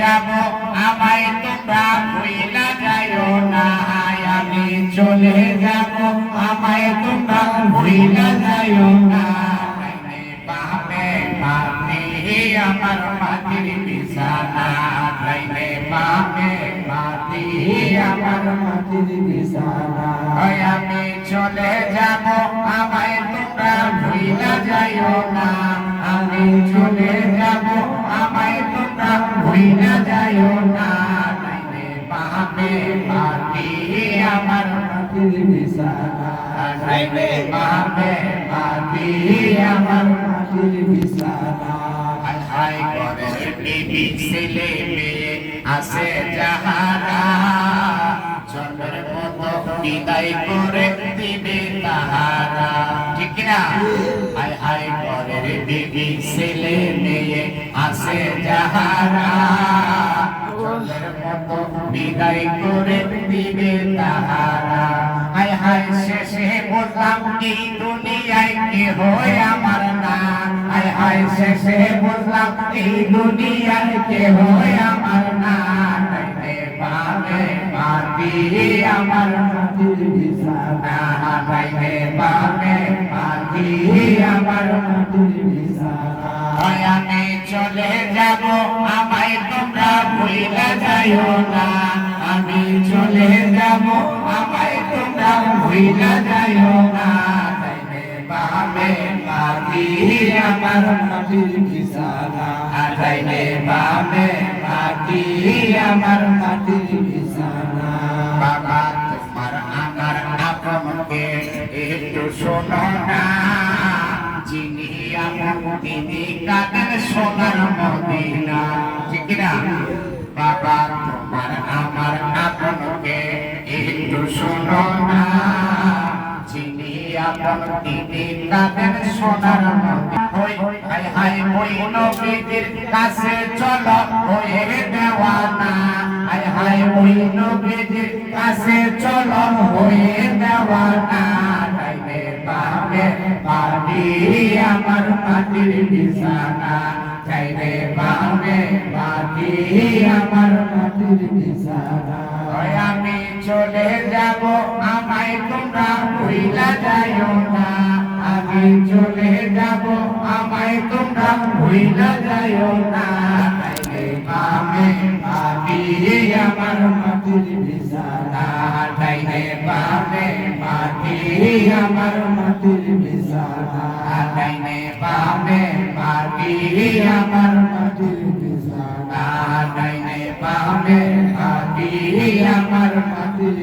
যাব, আমায় তোমরা ভুইলা যাইও না আমি চলে যাব, আমায় তোমরা ভুইলা যাইও না। বামে মাটি আমার মাটির বিছানা। ডাইনে বামে মাটি আমার মাটির বিছানা। আমি চলে যাব, আমায় তোমরা ভুইলা যাইও না, আমি চলে যাব তোমরা ভুইলা না, নাইলে পাবে মাটি আমার পাবে আমার করে বিবি ছেলে মেয়ে যাহারা। চন্দ্রের মতো বিদায় করে দিবে তাহারা। ঠিক না হাই হাই করে বিবি ছেলে মেয়ে করে দিবে তাহারা হাই হাই শেষে বললাম কি দুনিয়ায় কি হয় আমার না হাই হাই শেষে বললাম এই দুনিয়ায় কে হয় আমার না আমার মাটির বিছানা হয় আমি চলে যাব, আমায় তোমরা ভুলে যাইও না। আমি চলে যাব, আমায় তোমরা ভুলে যাইও না। পাবে মাটি আমার মাটির বিছানা। আঠাইলে পাবে মাটি আমার মাটির বিছানা। বাবা, তোমার আমার আপনকে একটু শোনো না। তিনি কাদের সোনার মদিনা। ঠিক না বাবা, তোমার আমার আপনকে একটু শোনো না। যিনি আপন তিনি কাদের সোনার হাই হাই, ওই নবীদের কাছে চলো হয়ে দেওয়ানা। হাই হাই, ওই নবীদের কাছে চলো হয়ে দেওয়ানা। আমার মাটির বিছানা চাইলে পাবে পাবি আমার মাটির বিছানা আমি চলে যাব, আমায় তোমরা ভুইলা যাইও না। আমি চলে যাব, আমায় তোমরা ভুইলা যাইও না। আমার মাটির বিছানা তাইলে পাবে পাবি আমার মাটির বিছানা তাইলে পাবে পাবি আমার মাটির বিছানা। তাইলে পাবে পাবি আমার মাটির